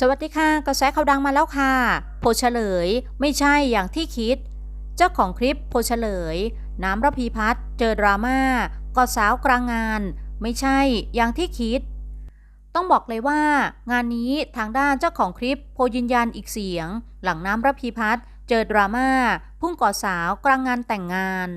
สวัสดีค่ะกระแสข่าวดังมาแล้วค่ะ โพเฉลย ไม่ใช่อย่างที่คิด เจ้าของคลิปโพเฉลย น้ำระพีพัฒน์เจอดราม่ากอดสาวกลางงาน ไม่ใช่อย่างที่คิด ต้องบอกเลยว่า งานนี้ทางด้านเจ้าของคลิปโพยืนยันอีกเสียง หลังน้ำระพีพัฒน์เจอดราม่าพุ่งกอดสาวกลางงานแต่งงาน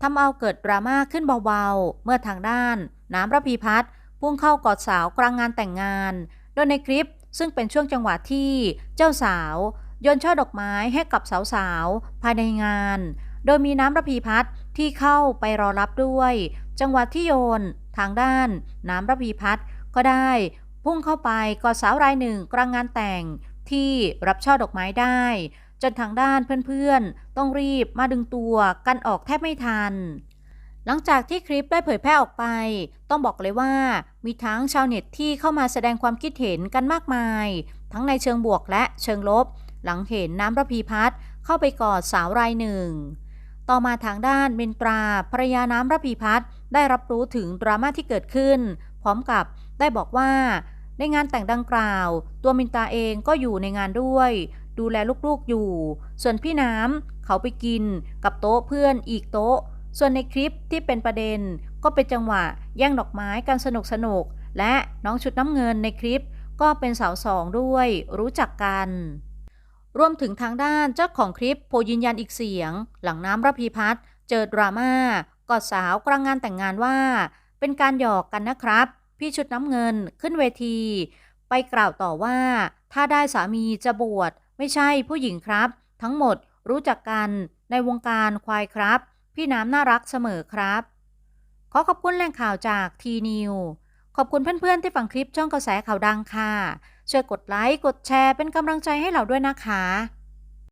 ทำเอาเกิดดราม่าขึ้นเบาๆ เมื่อทางด้าน น้ำระพีพัฒน์พุ่งเข้ากอดสาวกลางงานแต่งงาน โดยในคลิป ซึ่งเป็นช่วงจังหวะที่เจ้าสาวโยนช่อดอกไม้ให้กับสาวๆ ภายในงาน โดยมีน้ำระพีพัฒน์ที่เข้าไปรอรับด้วย จังหวะที่โยนทางด้าน น้ำระพีพัฒน์ก็ได้ พุ่งเข้าไปกอดสาวรายหนึ่งกลางงานแต่งที่รับช่อดอกไม้ได้ จนทางด้านเพื่อนๆ ต้องรีบมาดึงตัวกันออกแทบไม่ทัน หลังจากที่คลิปได้เผยแพร่ออกไป ต้องบอกเลยว่า มีทั้งชาวเน็ตที่เข้ามาแสดงความคิดเห็นกันมากมาย ทั้งในเชิงบวกและเชิงลบ หลังเห็นน้ำระพีพัฒน์เข้าไปกอดสาวรายหนึ่ง ต่อมาทางด้านเมนตราภรรยาน้ำระพีพัฒน์ได้รับรู้ถึงดราม่าที่เกิดขึ้น พร้อมกับได้บอกว่า ในงานแต่งดังกล่าว ตัวมินตราเองก็อยู่ในงานด้วย ดูแลลูกๆอยู่ ส่วนพี่น้ำเขาไปกินกับโต๊ะเพื่อนอีกโต๊ะ ส่วนในคลิปที่เป็นประเด็น ก็เป็นจังหวะแย่งดอกไม้กันสนุกสนุก และน้องชุดน้ำเงินในคลิปก็เป็นสาวสองด้วย รู้จักกัน รวมถึงทางด้านเจ้าของคลิปโพยืนยันอีกเสียง หลังน้ำระพีพัฒน์เจอดราม่ากอดสาวกลางงานแต่งงานว่า เป็นการหยอกกันนะครับ พี่ชุดน้ำเงินขึ้นเวที ไปกล่าวต่อว่า ถ้าได้สามีจะบวชไม่ใช่ผู้หญิงครับ ทั้งหมดรู้จักกันในวงการควายครับ พี่น้ำน่ารักเสมอครับ ขอขอบคุณแหล่งข่าวจากทีนิวขอบคุณเพื่อนๆที่ฟังคลิปช่องกระแสข่าวดังค่ะ ช่วยกดไลค์ กดแชร์เป็นกำลังใจให้เราด้วยนะคะ